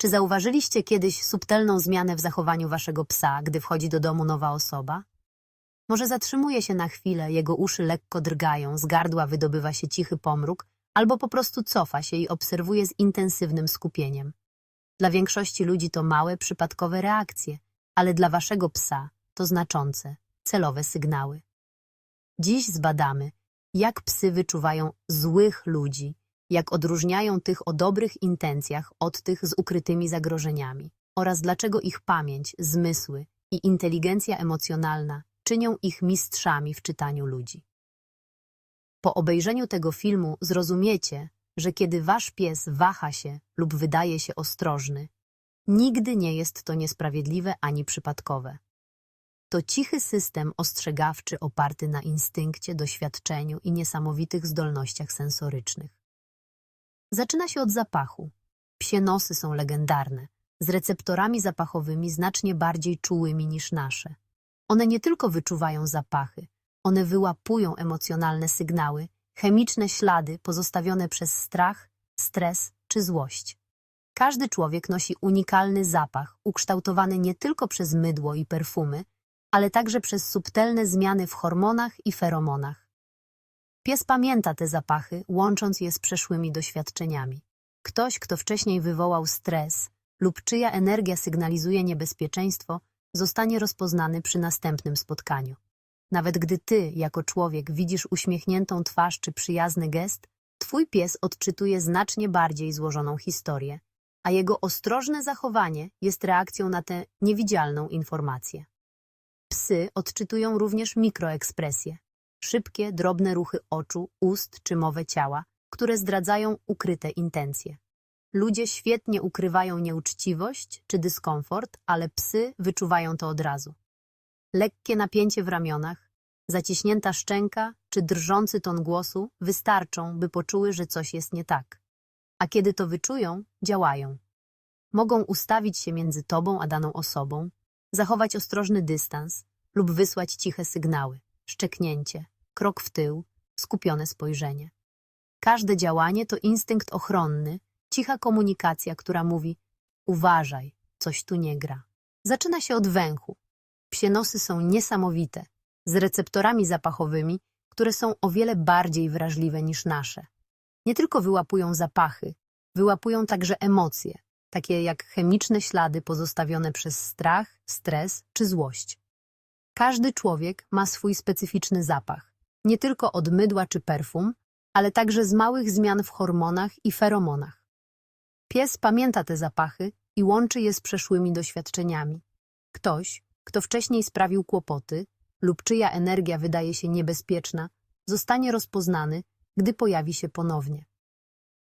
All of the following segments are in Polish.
Czy zauważyliście kiedyś subtelną zmianę w zachowaniu waszego psa, gdy wchodzi do domu nowa osoba? Może zatrzymuje się na chwilę, jego uszy lekko drgają, z gardła wydobywa się cichy pomruk, albo po prostu cofa się i obserwuje z intensywnym skupieniem. Dla większości ludzi to małe, przypadkowe reakcje, ale dla waszego psa to znaczące, celowe sygnały. Dziś zbadamy, jak psy wyczuwają złych ludzi, jak odróżniają tych o dobrych intencjach od tych z ukrytymi zagrożeniami oraz dlaczego ich pamięć, zmysły i inteligencja emocjonalna czynią ich mistrzami w czytaniu ludzi. Po obejrzeniu tego filmu zrozumiecie, że kiedy wasz pies waha się lub wydaje się ostrożny, nigdy nie jest to niesprawiedliwe ani przypadkowe. To cichy system ostrzegawczy oparty na instynkcie, doświadczeniu i niesamowitych zdolnościach sensorycznych. Zaczyna się od zapachu. Psie nosy są legendarne, z receptorami zapachowymi znacznie bardziej czułymi niż nasze. One nie tylko wyczuwają zapachy, one wyłapują emocjonalne sygnały, chemiczne ślady pozostawione przez strach, stres czy złość. Każdy człowiek nosi unikalny zapach, ukształtowany nie tylko przez mydło i perfumy, ale także przez subtelne zmiany w hormonach i feromonach. Pies pamięta te zapachy, łącząc je z przeszłymi doświadczeniami. Ktoś, kto wcześniej wywołał stres lub czyja energia sygnalizuje niebezpieczeństwo, zostanie rozpoznany przy następnym spotkaniu. Nawet gdy ty, jako człowiek, widzisz uśmiechniętą twarz czy przyjazny gest, twój pies odczytuje znacznie bardziej złożoną historię, a jego ostrożne zachowanie jest reakcją na tę niewidzialną informację. Psy odczytują również mikroekspresje, szybkie, drobne ruchy oczu, ust czy mowę ciała, które zdradzają ukryte intencje. Ludzie świetnie ukrywają nieuczciwość czy dyskomfort, ale psy wyczuwają to od razu. Lekkie napięcie w ramionach, zaciśnięta szczęka czy drżący ton głosu wystarczą, by poczuły, że coś jest nie tak. A kiedy to wyczują, działają. Mogą ustawić się między tobą a daną osobą, zachować ostrożny dystans lub wysłać ciche sygnały, szczeknięcie, krok w tył, skupione spojrzenie. Każde działanie to instynkt ochronny, cicha komunikacja, która mówi uważaj, coś tu nie gra. Zaczyna się od węchu. Psie nosy są niesamowite, z receptorami zapachowymi, które są o wiele bardziej wrażliwe niż nasze. Nie tylko wyłapują zapachy, wyłapują także emocje, takie jak chemiczne ślady pozostawione przez strach, stres czy złość. Każdy człowiek ma swój specyficzny zapach, nie tylko od mydła czy perfum, ale także z małych zmian w hormonach i feromonach. Pies pamięta te zapachy i łączy je z przeszłymi doświadczeniami. Ktoś, kto wcześniej sprawił kłopoty lub czyja energia wydaje się niebezpieczna, zostanie rozpoznany, gdy pojawi się ponownie.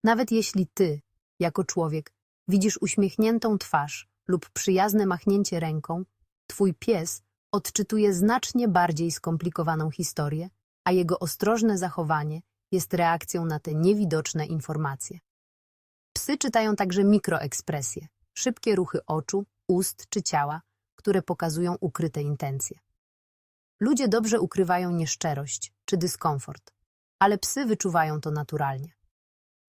Nawet jeśli ty, jako człowiek, widzisz uśmiechniętą twarz lub przyjazne machnięcie ręką, twój pies odczytuje znacznie bardziej skomplikowaną historię, a jego ostrożne zachowanie jest reakcją na te niewidoczne informacje. Psy czytają także mikroekspresje, szybkie ruchy oczu, ust czy ciała, które pokazują ukryte intencje. Ludzie dobrze ukrywają nieszczerość czy dyskomfort, ale psy wyczuwają to naturalnie.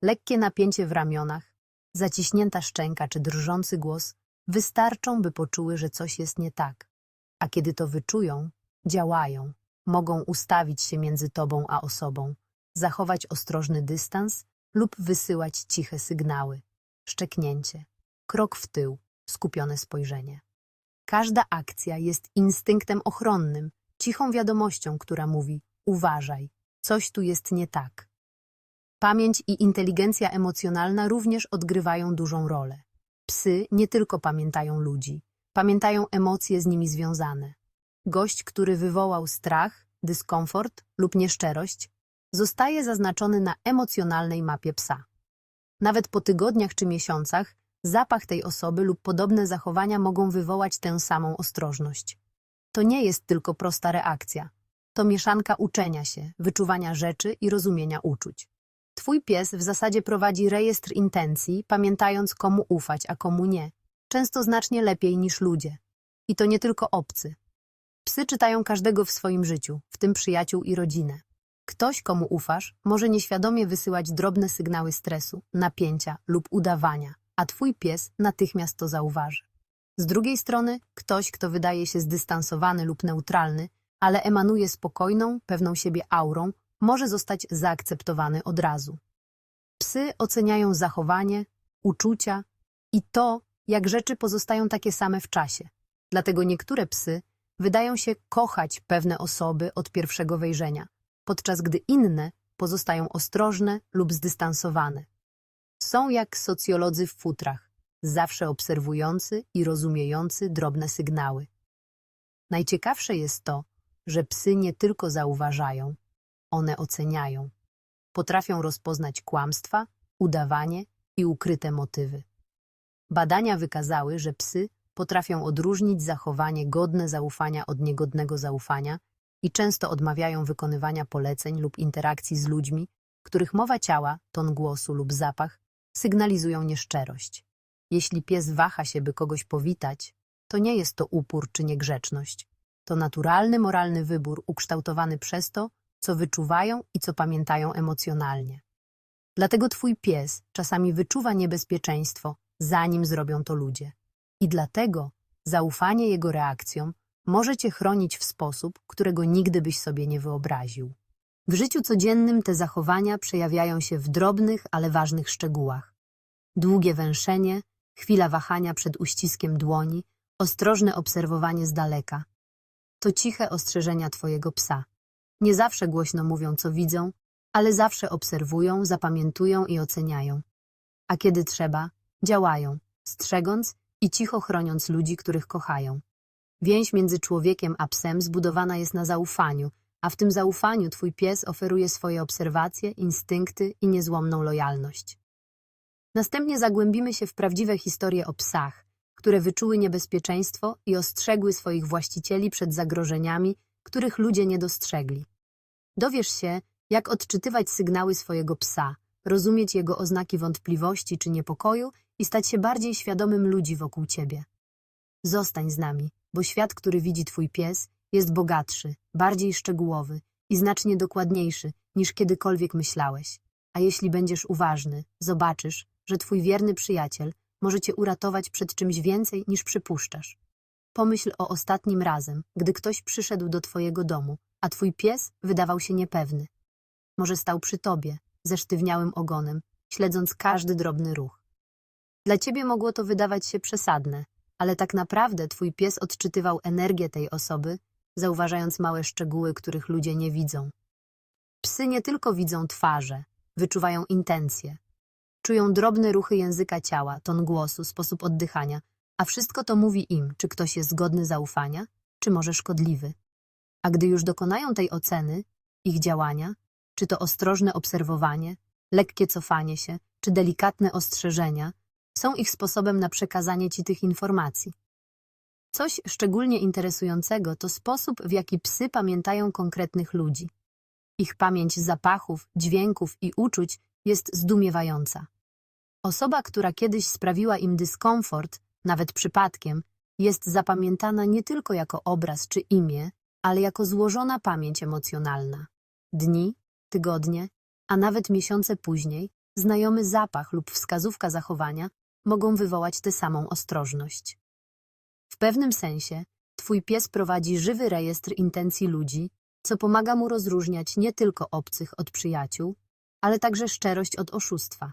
Lekkie napięcie w ramionach, zaciśnięta szczęka czy drżący głos wystarczą, by poczuły, że coś jest nie tak. A kiedy to wyczują, działają, mogą ustawić się między tobą a osobą, zachować ostrożny dystans lub wysyłać ciche sygnały, szczeknięcie, krok w tył, skupione spojrzenie. Każda akcja jest instynktem ochronnym, cichą wiadomością, która mówi uważaj, coś tu jest nie tak. Pamięć i inteligencja emocjonalna również odgrywają dużą rolę. Psy nie tylko pamiętają ludzi, pamiętają emocje z nimi związane. Gość, który wywołał strach, dyskomfort lub nieszczerość, zostaje zaznaczony na emocjonalnej mapie psa. Nawet po tygodniach czy miesiącach zapach tej osoby lub podobne zachowania mogą wywołać tę samą ostrożność. To nie jest tylko prosta reakcja. To mieszanka uczenia się, wyczuwania rzeczy i rozumienia uczuć. Twój pies w zasadzie prowadzi rejestr intencji, pamiętając komu ufać, a komu nie. Często znacznie lepiej niż ludzie. I to nie tylko obcy. Psy czytają każdego w swoim życiu, w tym przyjaciół i rodzinę. Ktoś, komu ufasz, może nieświadomie wysyłać drobne sygnały stresu, napięcia lub udawania, a twój pies natychmiast to zauważy. Z drugiej strony, ktoś, kto wydaje się zdystansowany lub neutralny, ale emanuje spokojną, pewną siebie aurą, może zostać zaakceptowany od razu. Psy oceniają zachowanie, uczucia i to, jak rzeczy pozostają takie same w czasie. Dlatego niektóre psy wydają się kochać pewne osoby od pierwszego wejrzenia, podczas gdy inne pozostają ostrożne lub zdystansowane. Są jak socjolodzy w futrach, zawsze obserwujący i rozumiejący drobne sygnały. Najciekawsze jest to, że psy nie tylko zauważają, one oceniają. Potrafią rozpoznać kłamstwa, udawanie i ukryte motywy. Badania wykazały, że psy potrafią odróżnić zachowanie godne zaufania od niegodnego zaufania i często odmawiają wykonywania poleceń lub interakcji z ludźmi, których mowa ciała, ton głosu lub zapach sygnalizują nieszczerość. Jeśli pies waha się, by kogoś powitać, to nie jest to upór czy niegrzeczność. To naturalny moralny wybór ukształtowany przez to, co wyczuwają i co pamiętają emocjonalnie. Dlatego twój pies czasami wyczuwa niebezpieczeństwo, zanim zrobią to ludzie. I dlatego zaufanie jego reakcjom może cię chronić w sposób, którego nigdy byś sobie nie wyobraził. W życiu codziennym te zachowania przejawiają się w drobnych, ale ważnych szczegółach. Długie węszenie, chwila wahania przed uściskiem dłoni, ostrożne obserwowanie z daleka. To ciche ostrzeżenia twojego psa. Nie zawsze głośno mówią, co widzą, ale zawsze obserwują, zapamiętują i oceniają. A kiedy trzeba, działają, strzegąc i cicho chroniąc ludzi, których kochają. Więź między człowiekiem a psem zbudowana jest na zaufaniu, a w tym zaufaniu twój pies oferuje swoje obserwacje, instynkty i niezłomną lojalność. Następnie zagłębimy się w prawdziwe historie o psach, które wyczuły niebezpieczeństwo i ostrzegły swoich właścicieli przed zagrożeniami, których ludzie nie dostrzegli. Dowiesz się, jak odczytywać sygnały swojego psa, rozumieć jego oznaki wątpliwości czy niepokoju i stać się bardziej świadomym ludzi wokół ciebie. Zostań z nami, bo świat, który widzi twój pies, jest bogatszy, bardziej szczegółowy i znacznie dokładniejszy niż kiedykolwiek myślałeś. A jeśli będziesz uważny, zobaczysz, że twój wierny przyjaciel może cię uratować przed czymś więcej niż przypuszczasz. Pomyśl o ostatnim razem, gdy ktoś przyszedł do twojego domu, a twój pies wydawał się niepewny. Może stał przy tobie, ze sztywniałym ogonem, śledząc każdy drobny ruch. Dla ciebie mogło to wydawać się przesadne, ale tak naprawdę twój pies odczytywał energię tej osoby, zauważając małe szczegóły, których ludzie nie widzą. Psy nie tylko widzą twarze, wyczuwają intencje. Czują drobne ruchy języka ciała, ton głosu, sposób oddychania, a wszystko to mówi im, czy ktoś jest godny zaufania, czy może szkodliwy. A gdy już dokonają tej oceny, ich działania, czy to ostrożne obserwowanie, lekkie cofanie się, czy delikatne ostrzeżenia, są ich sposobem na przekazanie ci tych informacji. Coś szczególnie interesującego to sposób, w jaki psy pamiętają konkretnych ludzi. Ich pamięć zapachów, dźwięków i uczuć jest zdumiewająca. Osoba, która kiedyś sprawiła im dyskomfort, nawet przypadkiem, jest zapamiętana nie tylko jako obraz czy imię, ale jako złożona pamięć emocjonalna. Dni, tygodnie, a nawet miesiące później znajomy zapach lub wskazówka zachowania mogą wywołać tę samą ostrożność. W pewnym sensie twój pies prowadzi żywy rejestr intencji ludzi, co pomaga mu rozróżniać nie tylko obcych od przyjaciół, ale także szczerość od oszustwa.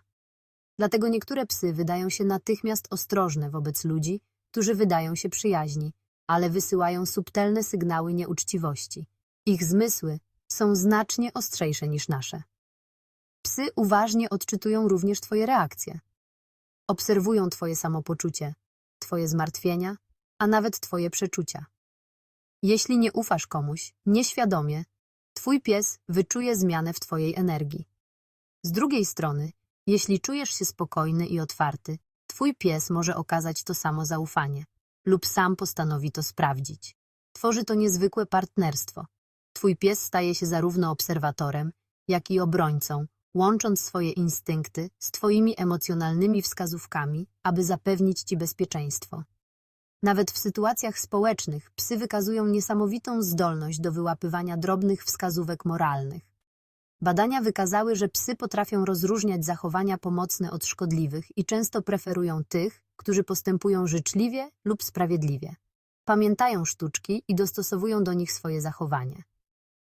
Dlatego niektóre psy wydają się natychmiast ostrożne wobec ludzi, którzy wydają się przyjaźni, ale wysyłają subtelne sygnały nieuczciwości. Ich zmysły są znacznie ostrzejsze niż nasze. Psy uważnie odczytują również Twoje reakcje. Obserwują Twoje samopoczucie, Twoje zmartwienia, a nawet Twoje przeczucia. Jeśli nie ufasz komuś, nieświadomie, Twój pies wyczuje zmianę w Twojej energii. Z drugiej strony, jeśli czujesz się spokojny i otwarty, Twój pies może okazać to samo zaufanie lub sam postanowi to sprawdzić. Tworzy to niezwykłe partnerstwo. Twój pies staje się zarówno obserwatorem, jak i obrońcą, łącząc swoje instynkty z Twoimi emocjonalnymi wskazówkami, aby zapewnić Ci bezpieczeństwo. Nawet w sytuacjach społecznych psy wykazują niesamowitą zdolność do wyłapywania drobnych wskazówek moralnych. Badania wykazały, że psy potrafią rozróżniać zachowania pomocne od szkodliwych i często preferują tych, którzy postępują życzliwie lub sprawiedliwie. Pamiętają sztuczki i dostosowują do nich swoje zachowanie.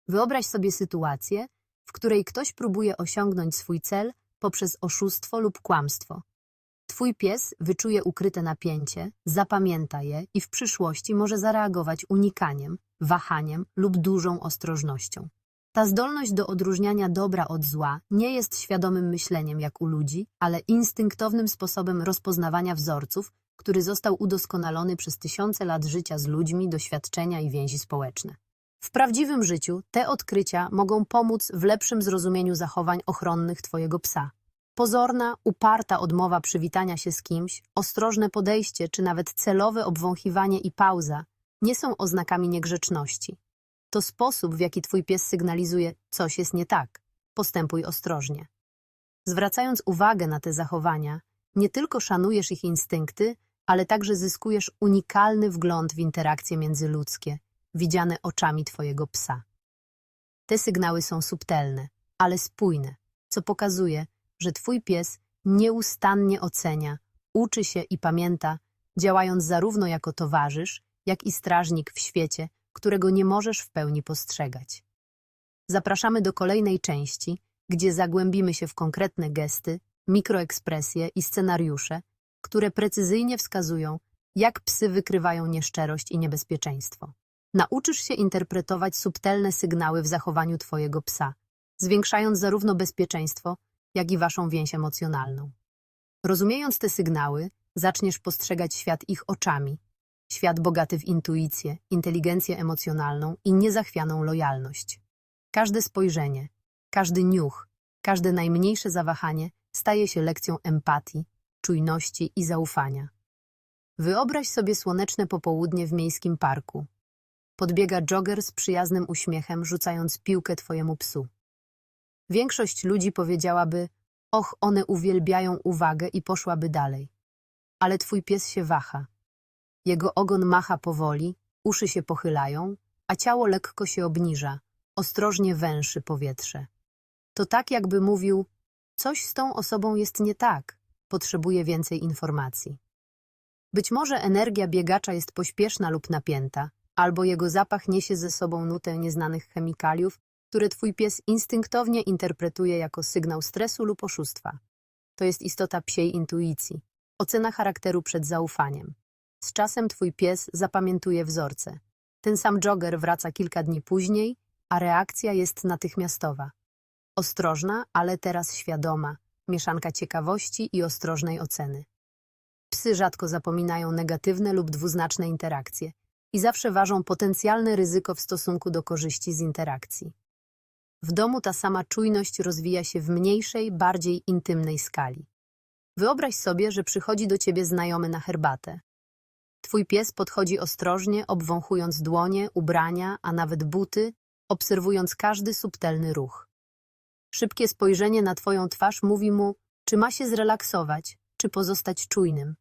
Wyobraź sobie sytuację, w której ktoś próbuje osiągnąć swój cel poprzez oszustwo lub kłamstwo. Twój pies wyczuje ukryte napięcie, zapamięta je i w przyszłości może zareagować unikaniem, wahaniem lub dużą ostrożnością. Ta zdolność do odróżniania dobra od zła nie jest świadomym myśleniem jak u ludzi, ale instynktownym sposobem rozpoznawania wzorców, który został udoskonalony przez tysiące lat życia z ludźmi, doświadczenia i więzi społeczne. W prawdziwym życiu te odkrycia mogą pomóc w lepszym zrozumieniu zachowań ochronnych Twojego psa. Pozorna, uparta odmowa przywitania się z kimś, ostrożne podejście czy nawet celowe obwąchiwanie i pauza nie są oznakami niegrzeczności. To sposób, w jaki Twój pies sygnalizuje, coś jest nie tak. Postępuj ostrożnie. Zwracając uwagę na te zachowania, nie tylko szanujesz ich instynkty, ale także zyskujesz unikalny wgląd w interakcje międzyludzkie, widziane oczami Twojego psa. Te sygnały są subtelne, ale spójne, co pokazuje, że Twój pies nieustannie ocenia, uczy się i pamięta, działając zarówno jako towarzysz, jak i strażnik w świecie, którego nie możesz w pełni postrzegać. Zapraszamy do kolejnej części, gdzie zagłębimy się w konkretne gesty, mikroekspresje i scenariusze, które precyzyjnie wskazują, jak psy wykrywają nieszczerość i niebezpieczeństwo. Nauczysz się interpretować subtelne sygnały w zachowaniu Twojego psa, zwiększając zarówno bezpieczeństwo, jak i Waszą więź emocjonalną. Rozumiejąc te sygnały, zaczniesz postrzegać świat ich oczami, świat bogaty w intuicję, inteligencję emocjonalną i niezachwianą lojalność. Każde spojrzenie, każdy niuch, każde najmniejsze zawahanie staje się lekcją empatii, czujności i zaufania. Wyobraź sobie słoneczne popołudnie w miejskim parku. Podbiega jogger z przyjaznym uśmiechem, rzucając piłkę twojemu psu. Większość ludzi powiedziałaby, och, one uwielbiają uwagę i poszłaby dalej. Ale twój pies się waha. Jego ogon macha powoli, uszy się pochylają, a ciało lekko się obniża, ostrożnie węszy powietrze. To tak, jakby mówił, coś z tą osobą jest nie tak, potrzebuje więcej informacji. Być może energia biegacza jest pośpieszna lub napięta, albo jego zapach niesie ze sobą nutę nieznanych chemikaliów, które twój pies instynktownie interpretuje jako sygnał stresu lub oszustwa. To jest istota psiej intuicji, ocena charakteru przed zaufaniem. Z czasem twój pies zapamiętuje wzorce. Ten sam jogger wraca kilka dni później, a reakcja jest natychmiastowa. Ostrożna, ale teraz świadoma, mieszanka ciekawości i ostrożnej oceny. Psy rzadko zapominają negatywne lub dwuznaczne interakcje i zawsze ważą potencjalne ryzyko w stosunku do korzyści z interakcji. W domu ta sama czujność rozwija się w mniejszej, bardziej intymnej skali. Wyobraź sobie, że przychodzi do ciebie znajomy na herbatę. Twój pies podchodzi ostrożnie, obwąchując dłonie, ubrania, a nawet buty, obserwując każdy subtelny ruch. Szybkie spojrzenie na twoją twarz mówi mu, czy ma się zrelaksować, czy pozostać czujnym.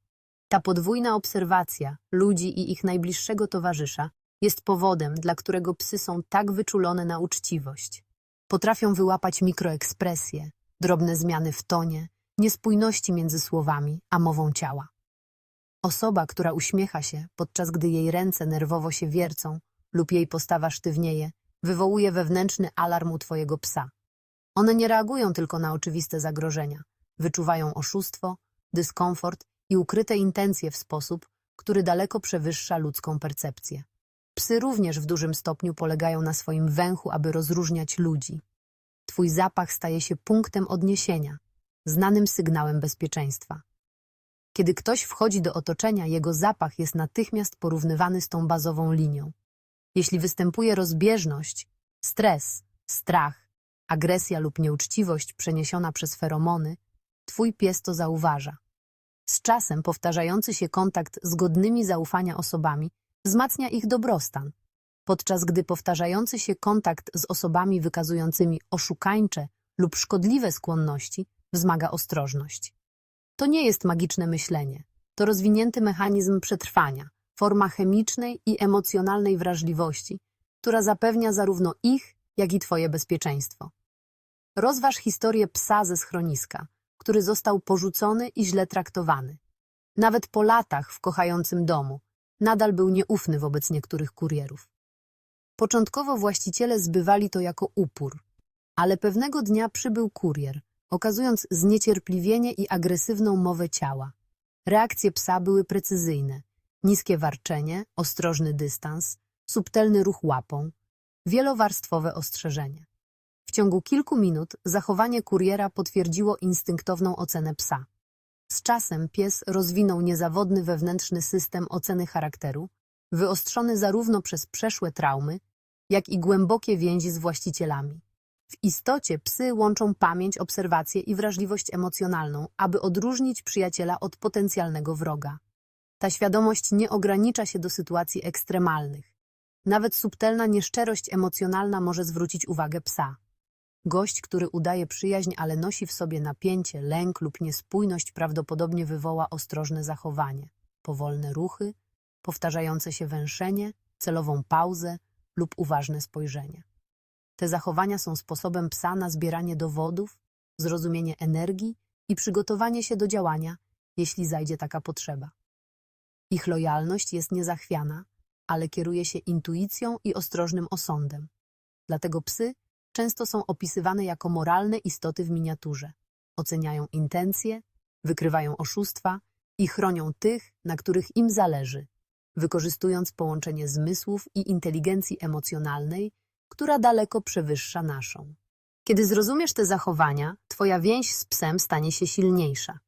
Ta podwójna obserwacja ludzi i ich najbliższego towarzysza jest powodem, dla którego psy są tak wyczulone na uczciwość. Potrafią wyłapać mikroekspresje, drobne zmiany w tonie, niespójności między słowami a mową ciała. Osoba, która uśmiecha się, podczas gdy jej ręce nerwowo się wiercą lub jej postawa sztywnieje, wywołuje wewnętrzny alarm u twojego psa. One nie reagują tylko na oczywiste zagrożenia. Wyczuwają oszustwo, dyskomfort i ukryte intencje w sposób, który daleko przewyższa ludzką percepcję. Psy również w dużym stopniu polegają na swoim węchu, aby rozróżniać ludzi. Twój zapach staje się punktem odniesienia, znanym sygnałem bezpieczeństwa. Kiedy ktoś wchodzi do otoczenia, jego zapach jest natychmiast porównywany z tą bazową linią. Jeśli występuje rozbieżność, stres, strach, agresja lub nieuczciwość przeniesiona przez feromony, twój pies to zauważa. Z czasem powtarzający się kontakt z godnymi zaufania osobami wzmacnia ich dobrostan, podczas gdy powtarzający się kontakt z osobami wykazującymi oszukańcze lub szkodliwe skłonności wzmaga ostrożność. To nie jest magiczne myślenie, to rozwinięty mechanizm przetrwania, forma chemicznej i emocjonalnej wrażliwości, która zapewnia zarówno ich, jak i Twoje bezpieczeństwo. Rozważ historię psa ze schroniska, który został porzucony i źle traktowany. Nawet po latach w kochającym domu nadal był nieufny wobec niektórych kurierów. Początkowo właściciele zbywali to jako upór, ale pewnego dnia przybył kurier, okazując zniecierpliwienie i agresywną mowę ciała. Reakcje psa były precyzyjne. Niskie warczenie, ostrożny dystans, subtelny ruch łapą, wielowarstwowe ostrzeżenie. W ciągu kilku minut zachowanie kuriera potwierdziło instynktowną ocenę psa. Z czasem pies rozwinął niezawodny wewnętrzny system oceny charakteru, wyostrzony zarówno przez przeszłe traumy, jak i głębokie więzi z właścicielami. W istocie psy łączą pamięć, obserwację i wrażliwość emocjonalną, aby odróżnić przyjaciela od potencjalnego wroga. Ta świadomość nie ogranicza się do sytuacji ekstremalnych. Nawet subtelna nieszczerość emocjonalna może zwrócić uwagę psa. Gość, który udaje przyjaźń, ale nosi w sobie napięcie, lęk lub niespójność, prawdopodobnie wywoła ostrożne zachowanie, powolne ruchy, powtarzające się węszenie, celową pauzę lub uważne spojrzenie. Te zachowania są sposobem psa na zbieranie dowodów, zrozumienie energii i przygotowanie się do działania, jeśli zajdzie taka potrzeba. Ich lojalność jest niezachwiana, ale kieruje się intuicją i ostrożnym osądem. Dlatego psy często są opisywane jako moralne istoty w miniaturze. Oceniają intencje, wykrywają oszustwa i chronią tych, na których im zależy, wykorzystując połączenie zmysłów i inteligencji emocjonalnej, która daleko przewyższa naszą. Kiedy zrozumiesz te zachowania, twoja więź z psem stanie się silniejsza.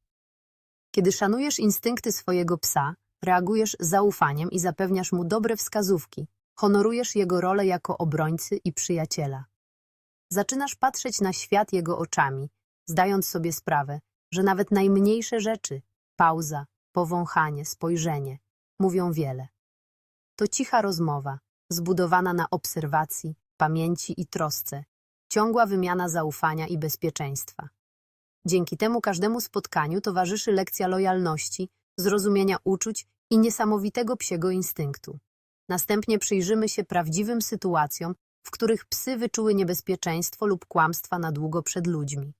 Kiedy szanujesz instynkty swojego psa, reagujesz zaufaniem i zapewniasz mu dobre wskazówki, honorujesz jego rolę jako obrońcy i przyjaciela. Zaczynasz patrzeć na świat jego oczami, zdając sobie sprawę, że nawet najmniejsze rzeczy pauza, powąchanie, spojrzenie mówią wiele. To cicha rozmowa, zbudowana na obserwacji, pamięci i trosce, ciągła wymiana zaufania i bezpieczeństwa. Dzięki temu każdemu spotkaniu towarzyszy lekcja lojalności, zrozumienia uczuć i niesamowitego psiego instynktu. Następnie przyjrzymy się prawdziwym sytuacjom, w których psy wyczuły niebezpieczeństwo lub kłamstwa na długo przed ludźmi.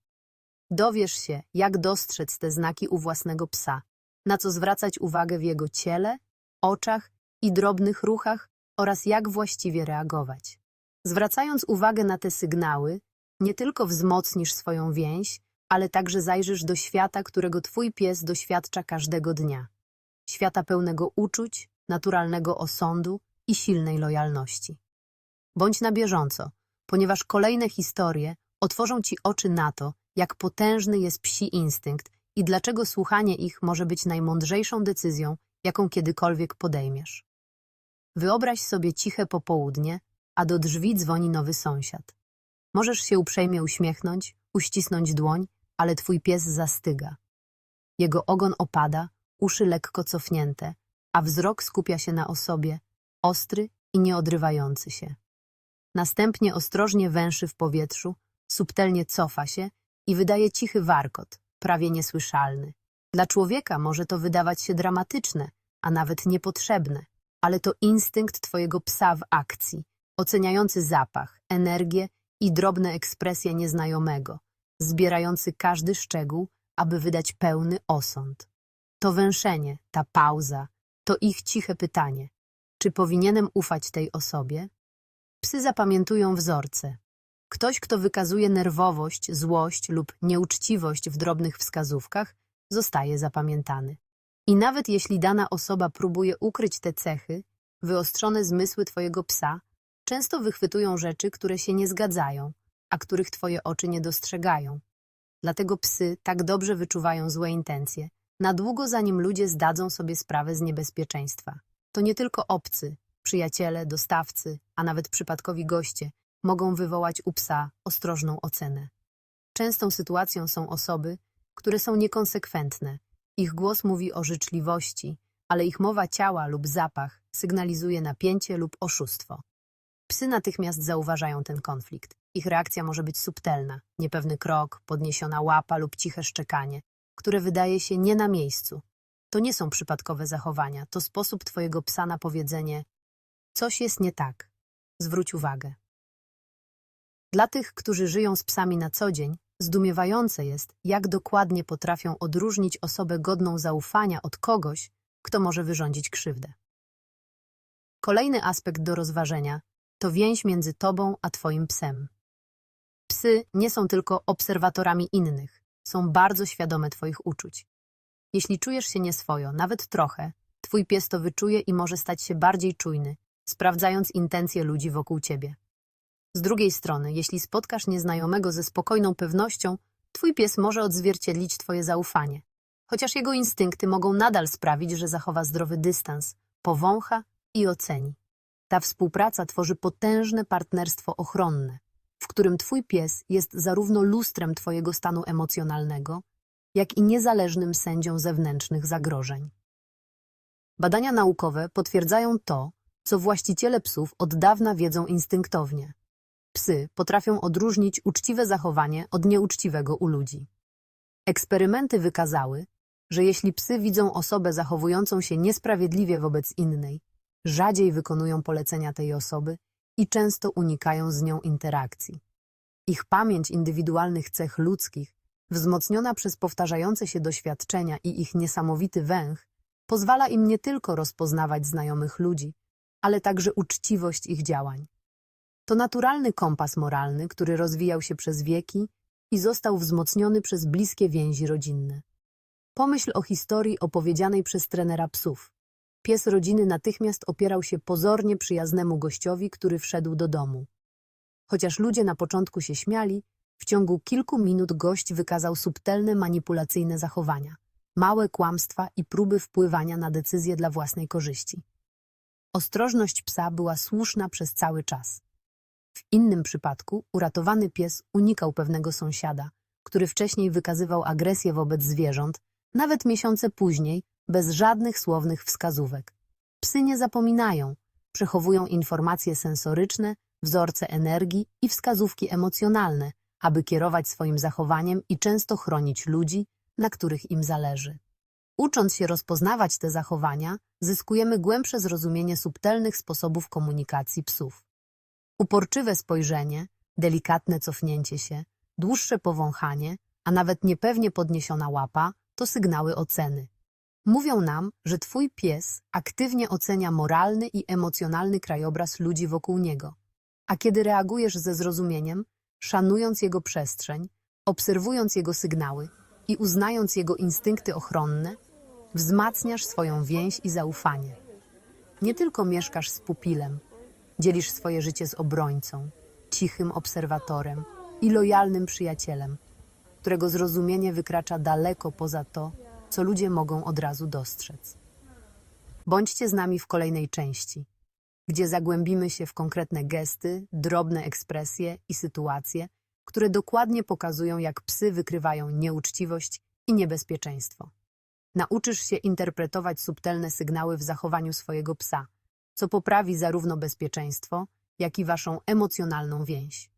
Dowiesz się, jak dostrzec te znaki u własnego psa, na co zwracać uwagę w jego ciele, oczach i drobnych ruchach oraz jak właściwie reagować. Zwracając uwagę na te sygnały, nie tylko wzmocnisz swoją więź, ale także zajrzysz do świata, którego twój pies doświadcza każdego dnia. Świata pełnego uczuć, naturalnego osądu i silnej lojalności. Bądź na bieżąco, ponieważ kolejne historie otworzą ci oczy na to, jak potężny jest psi instynkt i dlaczego słuchanie ich może być najmądrzejszą decyzją, jaką kiedykolwiek podejmiesz. Wyobraź sobie ciche popołudnie, a do drzwi dzwoni nowy sąsiad. Możesz się uprzejmie uśmiechnąć, uścisnąć dłoń, ale twój pies zastyga. Jego ogon opada, uszy lekko cofnięte, a wzrok skupia się na osobie, ostry i nieodrywający się. Następnie ostrożnie węszy w powietrzu, subtelnie cofa się i wydaje cichy warkot, prawie niesłyszalny. Dla człowieka może to wydawać się dramatyczne, a nawet niepotrzebne, ale to instynkt twojego psa w akcji, oceniający zapach, energię i drobne ekspresje nieznajomego, zbierający każdy szczegół, aby wydać pełny osąd. To węszenie, ta pauza, to ich ciche pytanie. Czy powinienem ufać tej osobie? Psy zapamiętują wzorce. Ktoś, kto wykazuje nerwowość, złość lub nieuczciwość w drobnych wskazówkach, zostaje zapamiętany. I nawet jeśli dana osoba próbuje ukryć te cechy, wyostrzone zmysły twojego psa często wychwytują rzeczy, które się nie zgadzają, a których twoje oczy nie dostrzegają. Dlatego psy tak dobrze wyczuwają złe intencje, na długo zanim ludzie zdadzą sobie sprawę z niebezpieczeństwa. To nie tylko obcy, przyjaciele, dostawcy, a nawet przypadkowi goście mogą wywołać u psa ostrożną ocenę. Częstą sytuacją są osoby, które są niekonsekwentne. Ich głos mówi o życzliwości, ale ich mowa ciała lub zapach sygnalizuje napięcie lub oszustwo. Psy natychmiast zauważają ten konflikt. Ich reakcja może być subtelna, niepewny krok, podniesiona łapa lub ciche szczekanie, które wydaje się nie na miejscu. To nie są przypadkowe zachowania, to sposób twojego psa na powiedzenie coś jest nie tak. Zwróć uwagę. Dla tych, którzy żyją z psami na co dzień, zdumiewające jest, jak dokładnie potrafią odróżnić osobę godną zaufania od kogoś, kto może wyrządzić krzywdę. Kolejny aspekt do rozważenia to więź między tobą a twoim psem. Psy nie są tylko obserwatorami innych, są bardzo świadome twoich uczuć. Jeśli czujesz się nieswojo, nawet trochę, twój pies to wyczuje i może stać się bardziej czujny, sprawdzając intencje ludzi wokół ciebie. Z drugiej strony, jeśli spotkasz nieznajomego ze spokojną pewnością, twój pies może odzwierciedlić twoje zaufanie. Chociaż jego instynkty mogą nadal sprawić, że zachowa zdrowy dystans, powącha i oceni. Ta współpraca tworzy potężne partnerstwo ochronne, w którym twój pies jest zarówno lustrem twojego stanu emocjonalnego, jak i niezależnym sędzią zewnętrznych zagrożeń. Badania naukowe potwierdzają to, co właściciele psów od dawna wiedzą instynktownie. Psy potrafią odróżnić uczciwe zachowanie od nieuczciwego u ludzi. Eksperymenty wykazały, że jeśli psy widzą osobę zachowującą się niesprawiedliwie wobec innej, rzadziej wykonują polecenia tej osoby i często unikają z nią interakcji. Ich pamięć indywidualnych cech ludzkich, wzmocniona przez powtarzające się doświadczenia i ich niesamowity węch, pozwala im nie tylko rozpoznawać znajomych ludzi, ale także uczciwość ich działań. To naturalny kompas moralny, który rozwijał się przez wieki i został wzmocniony przez bliskie więzi rodzinne. Pomyśl o historii opowiedzianej przez trenera psów. Pies rodziny natychmiast opierał się pozornie przyjaznemu gościowi, który wszedł do domu. Chociaż ludzie na początku się śmiali, w ciągu kilku minut gość wykazał subtelne manipulacyjne zachowania, małe kłamstwa i próby wpływania na decyzje dla własnej korzyści. Ostrożność psa była słuszna przez cały czas. W innym przypadku uratowany pies unikał pewnego sąsiada, który wcześniej wykazywał agresję wobec zwierząt, nawet miesiące później, bez żadnych słownych wskazówek. Psy nie zapominają, przechowują informacje sensoryczne, wzorce energii i wskazówki emocjonalne, aby kierować swoim zachowaniem i często chronić ludzi, na których im zależy. Ucząc się rozpoznawać te zachowania, zyskujemy głębsze zrozumienie subtelnych sposobów komunikacji psów. Uporczywe spojrzenie, delikatne cofnięcie się, dłuższe powąchanie, a nawet niepewnie podniesiona łapa to sygnały oceny. Mówią nam, że twój pies aktywnie ocenia moralny i emocjonalny krajobraz ludzi wokół niego. A kiedy reagujesz ze zrozumieniem, szanując jego przestrzeń, obserwując jego sygnały i uznając jego instynkty ochronne, wzmacniasz swoją więź i zaufanie. Nie tylko mieszkasz z pupilem, dzielisz swoje życie z obrońcą, cichym obserwatorem i lojalnym przyjacielem, którego zrozumienie wykracza daleko poza to, co ludzie mogą od razu dostrzec. Bądźcie z nami w kolejnej części, gdzie zagłębimy się w konkretne gesty, drobne ekspresje i sytuacje, które dokładnie pokazują, jak psy wykrywają nieuczciwość i niebezpieczeństwo. Nauczysz się interpretować subtelne sygnały w zachowaniu swojego psa, co poprawi zarówno bezpieczeństwo, jak i waszą emocjonalną więź.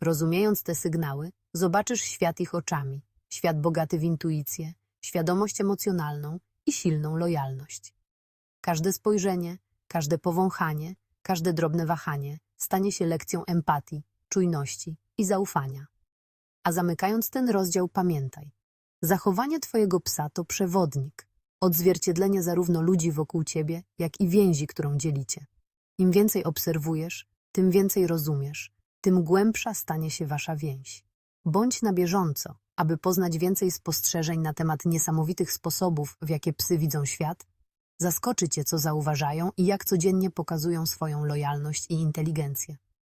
Rozumiejąc te sygnały, zobaczysz świat ich oczami, świat bogaty w intuicję, świadomość emocjonalną i silną lojalność. Każde spojrzenie, każde powąchanie, każde drobne wahanie stanie się lekcją empatii, czujności i zaufania. A zamykając ten rozdział, pamiętaj: zachowanie Twojego psa to przewodnik, odzwierciedlenie zarówno ludzi wokół ciebie, jak i więzi, którą dzielicie. Im więcej obserwujesz, tym więcej rozumiesz, tym głębsza stanie się wasza więź. Bądź na bieżąco, aby poznać więcej spostrzeżeń na temat niesamowitych sposobów, w jakie psy widzą świat, zaskoczy cię, co zauważają i jak codziennie pokazują swoją lojalność i inteligencję.